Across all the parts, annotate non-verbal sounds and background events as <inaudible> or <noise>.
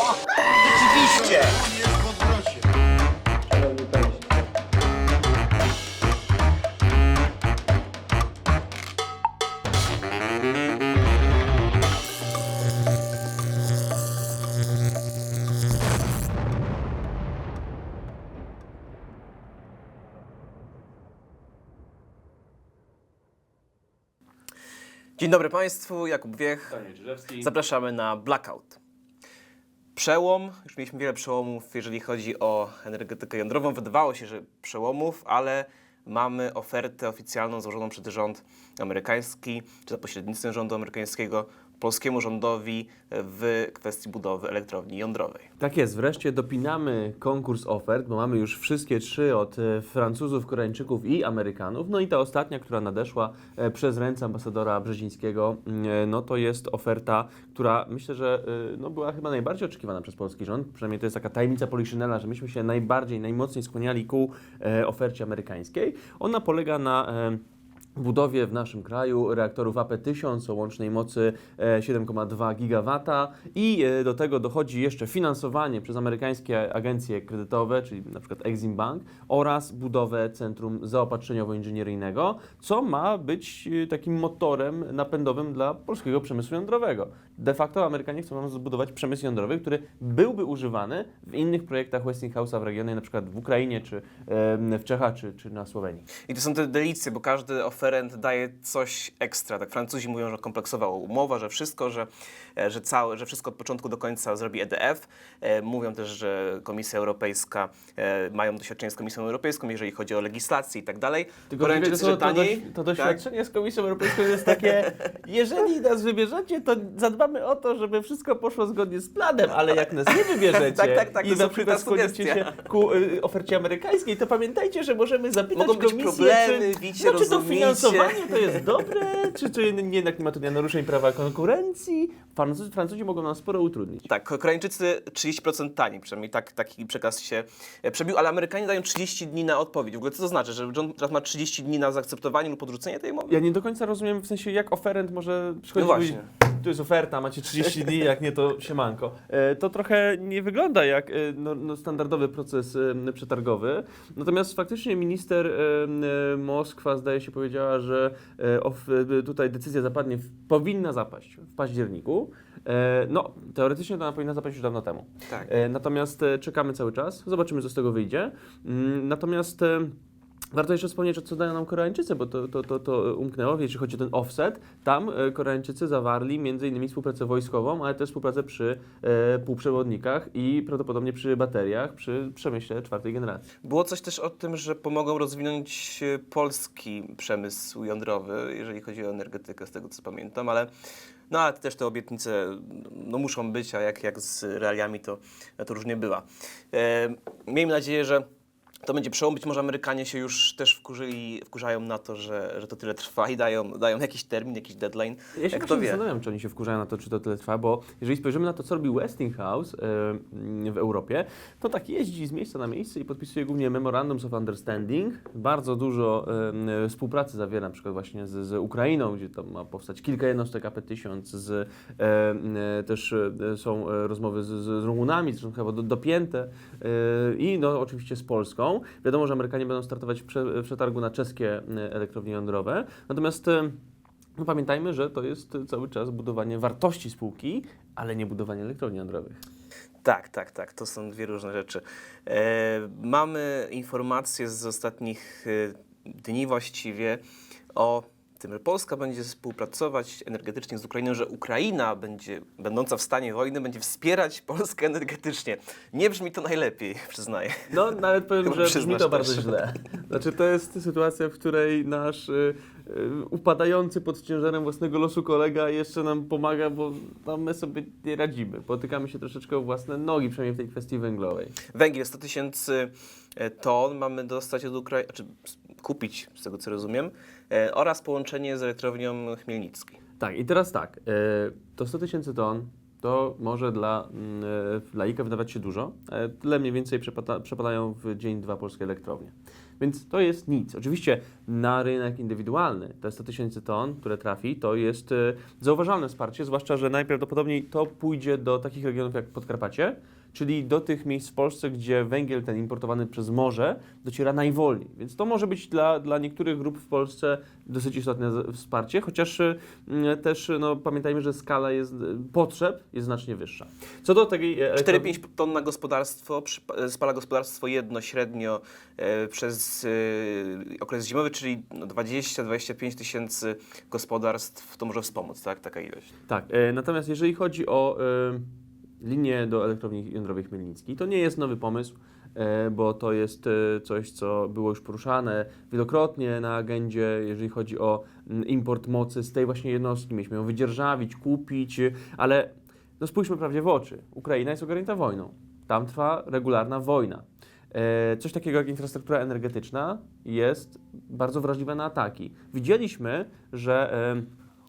Odwrocie. Dzień dobry Państwu, Jakub Wiech. Zapraszamy na Blackout. Przełom, już mieliśmy wiele przełomów, jeżeli chodzi o energetykę jądrową. Wydawało się, że przełomów, ale mamy ofertę oficjalną złożoną przez rząd amerykański, czy za pośrednictwem rządu amerykańskiego, polskiemu rządowi w kwestii budowy elektrowni jądrowej. Tak jest, wreszcie dopinamy konkurs ofert, bo mamy już wszystkie trzy od e, Francuzów, Koreańczyków i Amerykanów. No i ta ostatnia, która nadeszła e, przez ręce ambasadora Brzezińskiego, mm, e, no to jest oferta, która myślę, że no była chyba najbardziej oczekiwana przez polski rząd. Przynajmniej to jest taka tajemnica Poliszynela, że myśmy się najbardziej, najmocniej skłaniali ku ofercie amerykańskiej. Ona polega na budowie w naszym kraju reaktorów AP1000 o łącznej mocy e, 7,2 GW i e, do tego dochodzi jeszcze finansowanie przez amerykańskie agencje kredytowe, czyli na przykład Exim Bank oraz budowę centrum zaopatrzeniowo-inżynieryjnego, co ma być e, takim motorem napędowym dla polskiego przemysłu jądrowego. De facto Amerykanie chcą nam zbudować przemysł jądrowy, który byłby używany w innych projektach Westinghouse'a w regionie, na przykład w Ukrainie, czy w Czechach, czy, czy na Słowenii. I to są te delicje, bo każdy oferent daje coś ekstra. Tak Francuzi mówią, że kompleksowa umowa, że wszystko, że, e, że, całe, że wszystko od początku do końca zrobi EDF. E, Mówią też, że Komisja Europejska e, mają doświadczenie z Komisją Europejską, jeżeli chodzi o legislację i tak dalej. Tylko Koreańczycy, to, to, to tak? doświadczenie z Komisją Europejską jest takie, <laughs> jeżeli nas wybierzecie, to zadbamy o to, żeby wszystko poszło zgodnie z planem, ale jak nas nie wybierzecie <laughs> Tak, tak, tak, i to na przykład skłonicie się ku y, ofercie amerykańskiej, to pamiętajcie, że możemy zapytać Mogą być komisję, problemy, czy, widzicie, no, czy to rozumiecie. finansowanie to jest dobre, czy, czy jednak nie ma tu naruszeń prawa konkurencji. Francuzi, Francuzi mogą nam sporo utrudnić. Tak, Koreańczycy 30% taniej, przynajmniej tak, taki przekaz się e, przebił, ale Amerykanie dają 30 dni na odpowiedź. W ogóle co to znaczy, że rząd teraz ma 30 dni na zaakceptowanie lub odrzucenie tej umowy? Ja nie do końca rozumiem w sensie, jak oferent może przychodzić No i powiedzieć, właśnie. tu jest oferta, macie 30 dni, jak nie to siemanko. E, To trochę nie wygląda jak e, no, no, standardowy proces e, przetargowy. Natomiast faktycznie minister e, e, Moskwa zdaje się powiedziała, że e, of, e, tutaj decyzja zapadnie, w, powinna zapaść w październiku. E, No, teoretycznie to ona powinna zapaść już dawno temu. Tak. E, Natomiast e, czekamy cały czas, zobaczymy co z tego wyjdzie. Mm, Natomiast e, warto jeszcze wspomnieć, o co dają nam Koreańczycy, bo to, to, to, to umknęło, jeśli chodzi o ten offset. Tam e, Koreańczycy zawarli innymi współpracę wojskową, ale też współpracę przy e, półprzewodnikach i prawdopodobnie przy bateriach, przy przemyśle czwartej generacji. Było coś też o tym, że pomogą rozwinąć e, polski przemysł jądrowy, jeżeli chodzi o energetykę, z tego co pamiętam, ale no ale też te obietnice no, muszą być, a jak, jak z realiami to, to różnie bywa. E, miejmy nadzieję, że to będzie przełom. Być może Amerykanie się już też wkurzyli, wkurzają na to, że, że to tyle trwa i dają, dają jakiś termin, jakiś deadline. Ja się jak to właśnie wie. zastanawiam, czy oni się wkurzają na to, czy to tyle trwa, bo jeżeli spojrzymy na to, co robi Westinghouse e, w Europie, to tak jeździ z miejsca na miejsce i podpisuje głównie Memorandums of Understanding. Bardzo dużo e, współpracy zawiera, na przykład właśnie z, z Ukrainą, gdzie tam ma powstać kilka jednostek AP1000, z, e, też e, są e, rozmowy z, z Rumunami, zresztą chyba do, dopięte i no oczywiście z Polską. Wiadomo, że Amerykanie będą startować w, prze, w przetargu na czeskie e, elektrownie jądrowe, natomiast e, no pamiętajmy, że to jest cały czas budowanie wartości spółki, ale nie budowanie elektrowni jądrowych. Tak, tak, tak. To są dwie różne rzeczy. E, mamy informacje z ostatnich e, dni właściwie o tym, że Polska będzie współpracować energetycznie z Ukrainą, że Ukraina będzie, będąca w stanie wojny, będzie wspierać Polskę energetycznie. Nie brzmi to najlepiej, przyznaję. No, nawet powiem, że brzmi to bardzo też. źle. Znaczy, to jest sytuacja, w której nasz y, y, upadający pod ciężarem własnego losu kolega jeszcze nam pomaga, bo no, my sobie nie radzimy. Potykamy się troszeczkę o własne nogi, przynajmniej w tej kwestii węglowej. Węgiel 100 tysięcy e, ton mamy dostać od Ukrainy, czy kupić, z tego co rozumiem, e, oraz połączenie z elektrownią Chmielnicki. Tak, i teraz tak, y, to 100 tysięcy ton to może dla mm, y, laika wydawać się dużo, tyle mniej więcej przepada, przepadają w dzień dwa polskie elektrownie. Więc to jest nic. Oczywiście na rynek indywidualny te 100 tysięcy ton, które trafi, to jest e, zauważalne wsparcie, zwłaszcza, że najprawdopodobniej to pójdzie do takich regionów jak Podkarpacie, czyli do tych miejsc w Polsce, gdzie węgiel ten importowany przez morze dociera najwolniej. Więc to może być dla, dla niektórych grup w Polsce dosyć istotne wsparcie, chociaż m, też no, pamiętajmy, że skala jest, e, potrzeb jest znacznie wyższa. Co do tej... e, elektro- 4-5 ton na gospodarstwo, spala gospodarstwo jedno średnio e, przez e, okres zimowy, czyli no 20-25 tysięcy gospodarstw to może wspomóc, tak? Taka ilość. Tak, e, natomiast jeżeli chodzi o linię do elektrowni jądrowej Chmielnicki, to nie jest nowy pomysł, e, bo to jest e, coś, co było już poruszane wielokrotnie na agendzie, jeżeli chodzi o mm, import mocy z tej właśnie jednostki. Mieliśmy ją wydzierżawić, kupić, ale no spójrzmy prawdzie w oczy. Ukraina jest ogarnięta wojną. Tam trwa regularna wojna. E, Coś takiego jak infrastruktura energetyczna jest bardzo wrażliwa na ataki. Widzieliśmy, że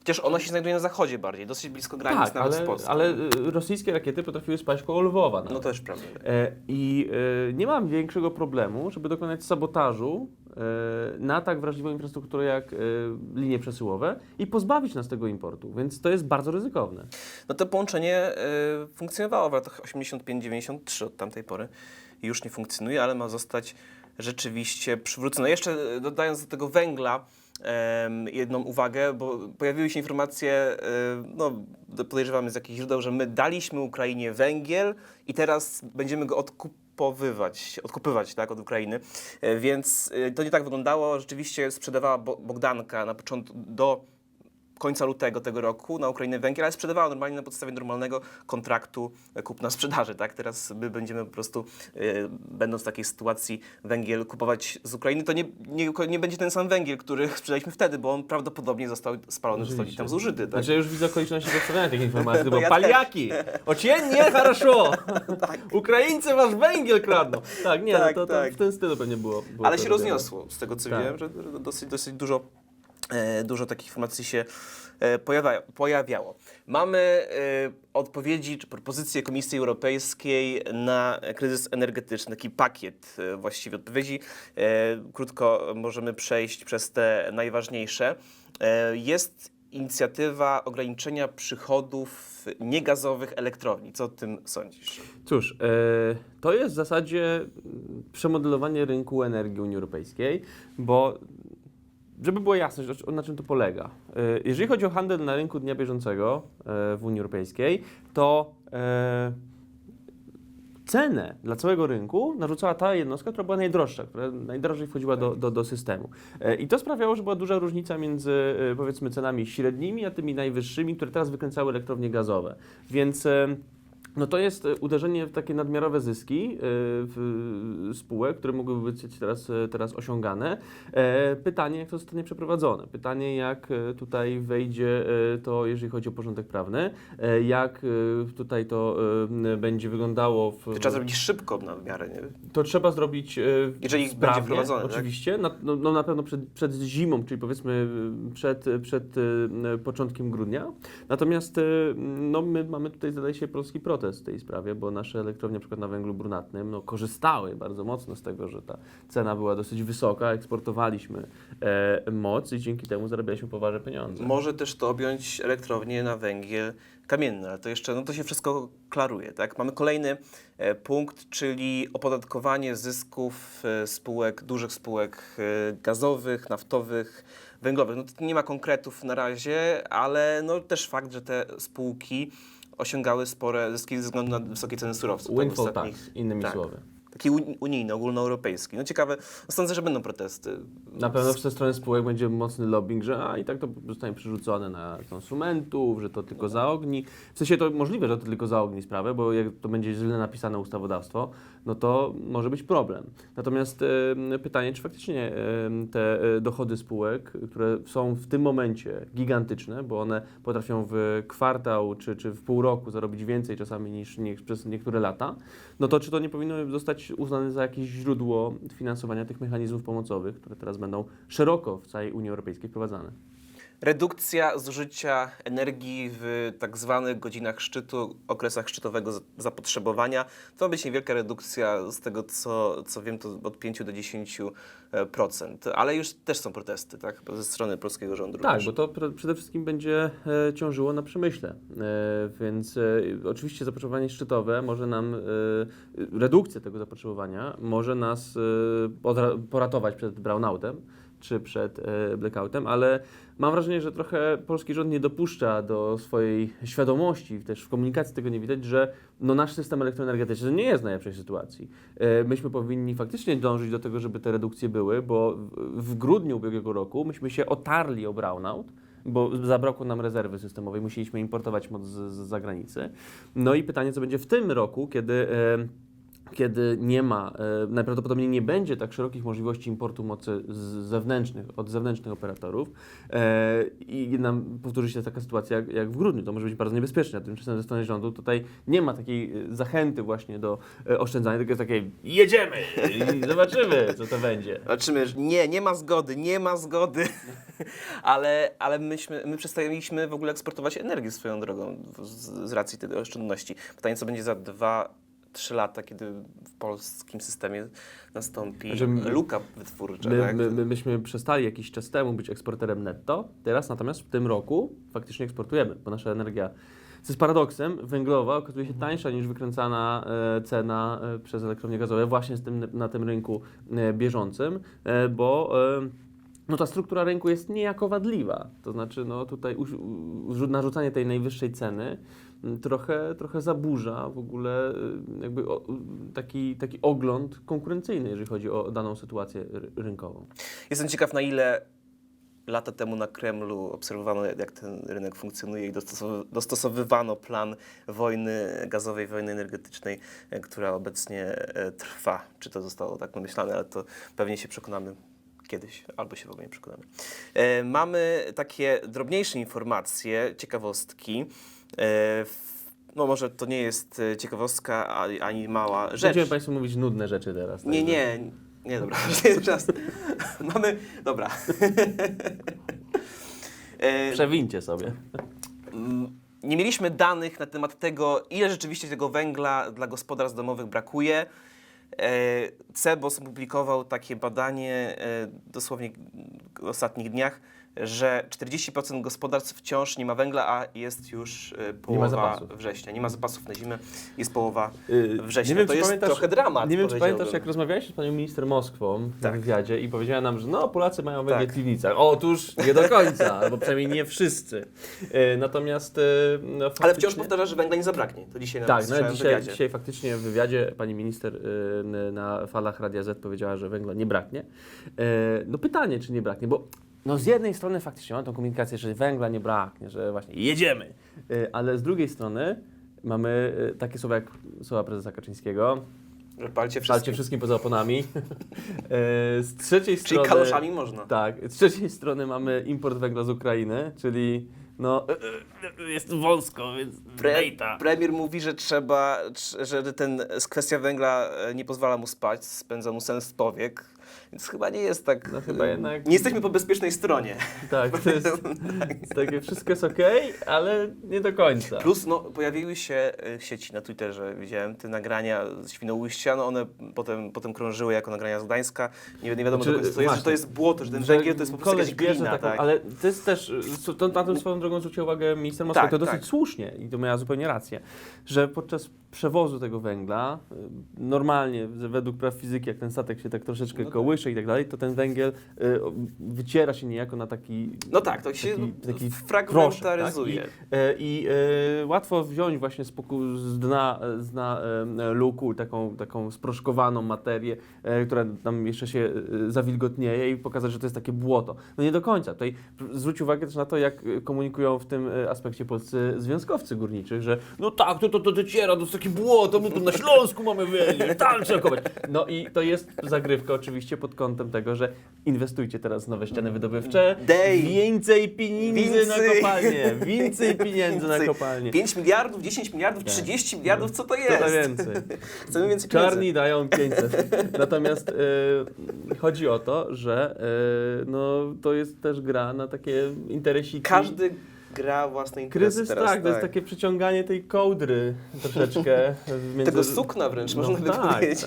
Chociaż ona się znajduje na zachodzie bardziej, dosyć blisko granic tak, nawet z ale, Polską. ale y, rosyjskie rakiety potrafiły spaść koło Lwowa. nawet. No to też prawda. E, I e, nie mam większego problemu, żeby dokonać sabotażu e, na tak wrażliwą infrastrukturę jak e, linie przesyłowe i pozbawić nas tego importu, więc to jest bardzo ryzykowne. No to połączenie y, funkcjonowało w latach 85-93 od tamtej pory. Już nie funkcjonuje, ale ma zostać rzeczywiście przywrócone. Jeszcze y, dodając do tego węgla jedną uwagę, bo pojawiły się informacje, no podejrzewamy z jakichś źródeł, że my daliśmy Ukrainie węgiel i teraz będziemy go odkupowywać, odkupywać tak, od Ukrainy. E, Więc y, to nie tak wyglądało. Rzeczywiście sprzedawała Bo- Bogdanka na początku do końca lutego tego roku na Ukrainę węgiel, ale sprzedawała normalnie na podstawie normalnego kontraktu e, kupna-sprzedaży. Tak? Teraz my będziemy po prostu, e, będąc w takiej sytuacji, węgiel kupować z Ukrainy. To nie, nie, nie będzie ten sam węgiel, który sprzedaliśmy <laughs> wtedy, bo on prawdopodobnie został spalony, został gdzieś tam zużyty. Tak? Znaczy ja już widzę okoliczności przedstawiania tych informacji, <laughs> No bo ja paliaki! Ociennie, <laughs> хорошо! tak. Ukraińcy wasz węgiel kradną! Tak, nie, Tak, no to, to tak. w ten stylu pewnie było. było Ale to się robione. rozniosło, z tego co Tak. wiem, że że dosyć, dosyć dużo, e, dużo takich informacji się e, pojawia, pojawiało. Mamy e, odpowiedzi czy propozycje Komisji Europejskiej na kryzys energetyczny, taki pakiet e, właściwie odpowiedzi. E, krótko możemy przejść przez te najważniejsze. E, jest inicjatywa ograniczenia przychodów niegazowych elektrowni. Co o tym sądzisz? Cóż, e, to jest w zasadzie mm, przemodelowanie rynku energii Unii Europejskiej, bo żeby była jasność, na czym to polega. E, jeżeli chodzi o handel na rynku dnia bieżącego e, w Unii Europejskiej, to e, cenę dla całego rynku narzucała ta jednostka, która była najdroższa, która najdrożej wchodziła do, do, do systemu. I to sprawiało, że była duża różnica między powiedzmy cenami średnimi, a tymi najwyższymi, które teraz wykręcały elektrownie gazowe. Więc no to jest e, uderzenie w takie nadmiarowe zyski e, w spółek, które mogłyby być teraz, e, teraz osiągane. Pytanie, jak to zostanie przeprowadzone. Pytanie, jak tutaj wejdzie to, jeżeli chodzi o porządek prawny, jak tutaj to będzie wyglądało w... To trzeba zrobić szybko na miarę, nie? To trzeba zrobić Jeżeli sprawnie, będzie wprowadzone, tak? Oczywiście, na, no, no na pewno przed, przed zimą, czyli powiedzmy przed, przed początkiem grudnia. Natomiast no, my mamy tutaj, zdaje się, polski protest w tej sprawie, bo nasze elektrownie, na przykład na węglu brunatnym, no, korzystały bardzo mocno z tego, że ta cena była dosyć wysoka, eksportowaliśmy e, moc i dzięki temu zarabialiśmy poważne pieniądze. Może też to objąć elektrownię na węgiel kamienny, ale to jeszcze, no to się wszystko klaruje, tak? Mamy kolejny e, punkt, czyli opodatkowanie zysków e, spółek, dużych spółek e, gazowych, naftowych, węglowych. No to nie ma konkretów na razie, ale no też fakt, że te spółki osiągały spore zyski ze względu na wysokie ceny surowców. tak, Windfall ostatnich- tax, innymi tak. słowy. Taki uni- unijny, ogólnoeuropejski. No ciekawe, no sądzę, że będą protesty. Na pewno ze strony spółek będzie mocny lobbying, że a i tak to zostanie przerzucone na konsumentów, że to tylko zaogni. W sensie to możliwe, że to tylko zaogni sprawę, bo jak to będzie źle napisane ustawodawstwo, no to może być problem. Natomiast pytanie, czy faktycznie te e, dochody spółek, które są w tym momencie gigantyczne, bo one potrafią w kwartał czy, czy w pół roku zarobić więcej czasami niż przez niektóre lata, no to czy to nie powinno zostać uznane za jakieś źródło finansowania tych mechanizmów pomocowych, które teraz będą szeroko w całej Unii Europejskiej wprowadzane? Redukcja zużycia energii w tak zwanych godzinach szczytu, okresach szczytowego za- zapotrzebowania. To ma być niewielka redukcja z tego, co, co wiem, to od 5 do 10%. e, procent. Ale już też są protesty, tak? Ze strony polskiego rządu Tak, również. bo to pr- przede wszystkim będzie e, ciążyło na przemyśle. E, więc oczywiście zapotrzebowanie szczytowe może nam, redukcja tego zapotrzebowania może nas poratować przed brownoutem czy przed e, blackoutem, ale mam wrażenie, że trochę polski rząd nie dopuszcza do swojej świadomości, też w komunikacji tego nie widać, że no nasz system elektroenergetyczny nie jest w najlepszej sytuacji. E, Myśmy powinni faktycznie dążyć do tego, żeby te redukcje były, bo w, grudniu ubiegłego roku myśmy się otarli o brownout, bo zabrakło nam rezerwy systemowej, musieliśmy importować moc z, z zagranicy. No i pytanie, co będzie w tym roku, kiedy... E, kiedy nie ma, e, najprawdopodobniej nie będzie tak szerokich możliwości importu mocy z zewnętrznych, od zewnętrznych operatorów e, i nam powtórzy się taka sytuacja jak, w grudniu. To może być bardzo niebezpieczne. Tymczasem ze strony rządu tutaj nie ma takiej e, zachęty właśnie do oszczędzania, tylko jest takie jedziemy i zobaczymy, co to będzie. Zobaczymy, nie, nie ma zgody, nie ma zgody, <laughs> ale, ale myśmy, my przestaliśmy w ogóle eksportować energię swoją drogą z, z racji tej oszczędności. Pytanie, co będzie za dwa, trzy lata, kiedy w polskim systemie nastąpi Znaczy, luka wytwórcza. My, tak? my, my, myśmy przestali jakiś czas temu być eksporterem netto, teraz natomiast w tym roku faktycznie eksportujemy, bo nasza energia, co jest paradoksem, węglowa okazuje się tańsza niż wykręcana e, cena e, przez elektrownie gazowe właśnie z tym, na tym rynku e, bieżącym, e, bo e, no ta struktura rynku jest niejako wadliwa. To znaczy no tutaj narzucanie tej najwyższej ceny m, trochę, trochę zaburza w ogóle y, jakby taki, taki ogląd konkurencyjny, jeżeli chodzi o daną sytuację ry- rynkową. Jestem ciekaw, na ile lata temu na Kremlu obserwowano, jak ten rynek funkcjonuje i dostosow- dostosowywano plan wojny gazowej, wojny energetycznej, e, która obecnie e, trwa. Czy to zostało tak pomyślane, ale to pewnie się przekonamy kiedyś, albo się w ogóle nie przekonamy. E, mamy takie drobniejsze informacje, ciekawostki. E, no może to nie jest e, ciekawostka ani mała rzecz. Będziemy Państwu mówić nudne rzeczy teraz. Nie, także- nie, nie, dobra, <laughs> nie jest czas. Mamy, dobra. <laughs> E, Przewincie sobie. Nie mieliśmy danych na temat tego, ile rzeczywiście tego węgla dla gospodarstw domowych brakuje. E, CEBOS opublikował takie badanie e, dosłownie w ostatnich dniach, że 40% gospodarstw wciąż nie ma węgla, a jest już e, połowa zapasów. września. Nie ma zapasów na zimę, jest połowa Yy, września. to czy jest trochę dramat, Nie wiem, czy pamiętasz, jak rozmawiałeś z panią minister Moskwą Tak. wywiadzie i powiedziała nam, że no, Polacy mają węgiel Tak. w piwnicach. Otóż nie do końca, <laughs> albo przynajmniej nie wszyscy. Yy, natomiast yy, no, Ale faktycznie- wciąż powtarza, że węgla nie zabraknie. To dzisiaj nawet Tak, no, w dzisiaj, wywiadzie. dzisiaj faktycznie w wywiadzie pani minister y, na falach Radia Z powiedziała, że węgla nie braknie. No pytanie, czy nie braknie, bo no z jednej strony faktycznie mamy tą komunikację, że węgla nie braknie, że właśnie jedziemy, E, ale z drugiej strony mamy e, takie słowa jak słowa prezesa Kaczyńskiego, Że palcie wszystkim. wszystkim poza oponami. <laughs> E, z trzeciej Czyli strony... kaloszami można. Tak, z trzeciej strony mamy import węgla z Ukrainy, czyli no jest wąsko, więc Pre, dejta. premier mówi, że trzeba, trz- że ten kwestia węgla nie pozwala mu spać, spędza mu sen z powiek. Więc chyba nie jest tak. No chyba jednak- Nie jesteśmy po bezpiecznej stronie. Tak, to jest <laughs> takie wszystko jest okej, ale nie do końca. Plus no, pojawiły się w sieci na Twitterze, widziałem te nagrania z Świnoujścia, no one potem, potem krążyły jako nagrania z Gdańska. Nie, nie wiadomo Znaczy, do końca, co jest, że to jest błoto, że ten węgiel to jest po prostu jakaś glina, taką, tak. Ale to jest też, y, to, na tym swoją drogą zwróciła uwagę minister Moskwy, Tak, to dosyć tak. słusznie i to miała zupełnie rację, że podczas przewozu tego węgla, y, normalnie według praw fizyki, jak ten statek się tak troszeczkę No tak. kołysze i tak dalej, to ten węgiel y, wyciera się niejako na taki No tak, to się taki, taki fragmentaryzuje. proszek, tak? I, e, i e, łatwo wziąć właśnie z, poku- z dna, z dna e, luku taką, taką sproszkowaną materię, która tam jeszcze się zawilgotnieje i pokazać, że to jest takie błoto. No nie do końca. Tutaj zwróć uwagę też na to, jak komunikują w tym aspekcie polscy związkowcy górniczych, że no tak, to, to, to dociera do takie błoto, my tu na Śląsku mamy węgiel, tam trzeba kopać. No i to jest zagrywka oczywiście pod kątem tego, że inwestujcie teraz w nowe ściany wydobywcze, Dej. więcej pieniędzy na Więcej. kopalnię, <laughs> więcej pieniędzy na kopalnię. 5 miliardów, 10 miliardów, 30 miliardów, co to jest? Co to więcej. <laughs> Chcemy więcej pieniędzy. Czarni dają 500. Natomiast y, chodzi o to, że y, no, to jest też gra na takie interesiki. Każdy gra własne interesy Kryzys, teraz. tak, to jest takie przyciąganie tej kołdry troszeczkę. <laughs> między- Tego sukna wręcz, No można by tak, powiedzieć.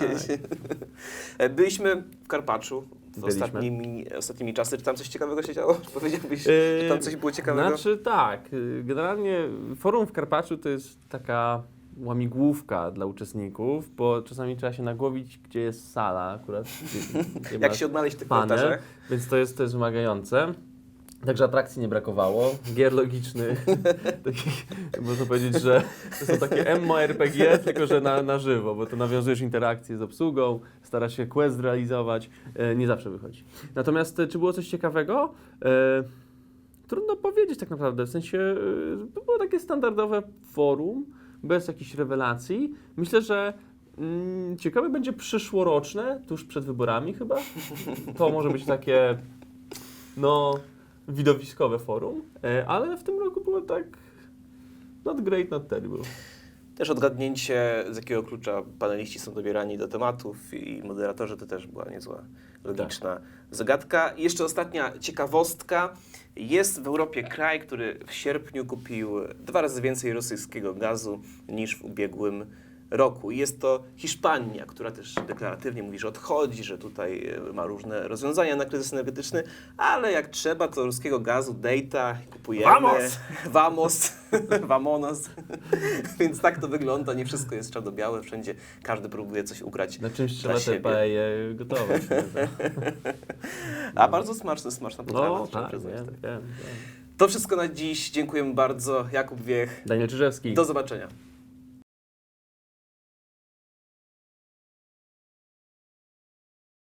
E, Byliśmy w Karpaczu ostatnimi, ostatnimi czasy. Czy tam coś ciekawego się działo? <laughs> Powiedziałbyś, Yy, że tam coś było ciekawego? Znaczy tak, y, generalnie forum w Karpaczu to jest taka łamigłówka dla uczestników, bo czasami trzeba się nagłowić, gdzie jest sala akurat. Gdzie, gdzie <laughs> Jak się odnaleźć w tych panel, więc to jest, to jest wymagające. Także atrakcji nie brakowało, gier logicznych, <laughs> takich, można powiedzieć, że to są takie MMORPG, tylko że na, na żywo, bo to nawiązujesz interakcję z obsługą, starasz się quest realizować, e, nie zawsze wychodzi. Natomiast e, czy było coś ciekawego? E, trudno powiedzieć tak naprawdę, w sensie to było takie standardowe forum, bez jakichś rewelacji. Myślę, że mm, ciekawe będzie przyszłoroczne, tuż przed wyborami chyba. To może być takie, no, widowiskowe forum, e, ale w tym roku było tak not great, not terrible. Też odgadnięcie, z jakiego klucza paneliści są dobierani do tematów i moderatorzy to też była niezła, logiczna zagadka. I jeszcze ostatnia ciekawostka. Jest w Europie kraj, który w sierpniu kupił dwa razy więcej rosyjskiego gazu niż w ubiegłym roku. I jest to Hiszpania, która też deklaratywnie mówi, że odchodzi, że tutaj e, ma różne rozwiązania na kryzys energetyczny, ale jak trzeba, to ruskiego gazu, data kupujemy. Vamos! <laughs> Vamos! <laughs> Vamonos! <laughs> Więc tak to wygląda, nie wszystko jest czarno-białe, wszędzie każdy próbuje coś ugrać Na czymś trzeba te paeje gotować. A bardzo smaczne, smaczna potrawa, No tak, przyznać. wiem, tak. wiem, wiem. To wszystko na dziś. Dziękujemy bardzo. Jakub Wiech. Daniel Czyżewski. Do zobaczenia.